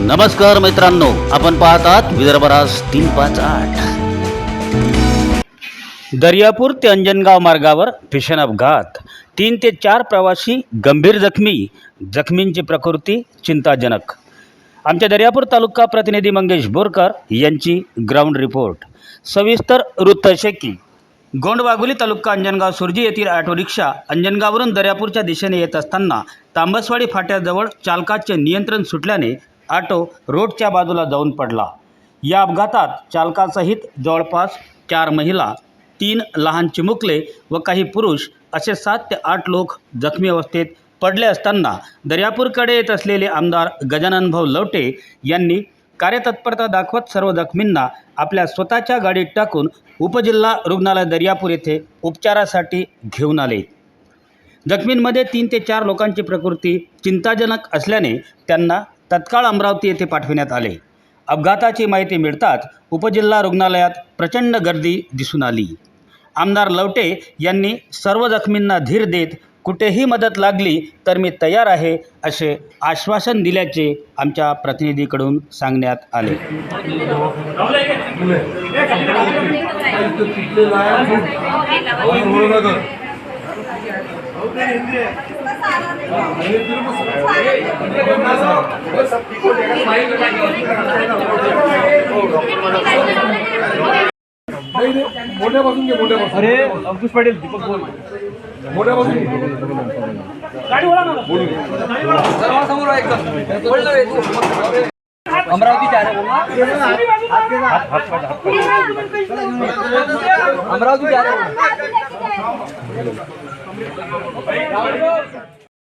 नमस्कार मित्रांनो आपण पाहतात विदर्भराज तीन पाच आठ. दर्यापूर ते अंजनगाव मार्गावर भीषण अपघात तीन ते चार प्रवासी गंभीर जखमी. जखमींची प्रकृती चिंताजनक. आमच्या दर्यापूर तालुका प्रतिनिधी मंगेश बोरकर यांची ग्राउंड रिपोर्ट. सविस्तर वृत्त शेकी. गोंडवाघोली तालुका अंजनगाव सुरजी येथील ऑटो रिक्षा अंजनगाववरून दर्यापूरच्या दिशेने येत असताना तांबसवाडी फाट्याजवळ चालकाचे नियंत्रण सुटल्याने ऑटो रोडच्या बाजूला जाऊन पडला. या अपघातात चालकासहित जवळपास चार महिला तीन लहान चिमुकले व काही पुरुष असे सात ते आठ लोक जखमी अवस्थेत पडले असताना दर्यापूरकडे येत असलेले आमदार गजाननभाऊ लवटे यांनी कार्यतत्परता दाखवत सर्व जखमींना आपल्या स्वतःच्या गाडीत टाकून उपजिल्हा रुग्णालय दर्यापूर येथे उपचारासाठी घेऊन आले. जखमींमध्ये तीन ते चार लोकांची प्रकृती चिंताजनक असल्याने त्यांना तत्काळ अमरावती येथे पाठविण्यात आले. अपघाताची माहिती मिळताच उपजिल्हा रुग्णालयात प्रचंड गर्दी दिसून आली. आमदार लवटे यांनी सर्व जखमींना धीर देत कुठेही मदत लागली तर मी तयार आहे असे आश्वासन दिल्याचे आमच्या प्रतिनिधीकडून सांगण्यात आले. हो, हो, हो, मोठ्यापासून घे मोठ्यापासून अरे अंकुश पाटील दीपक बोल. मोठ्यापासून अमरावती अमरावती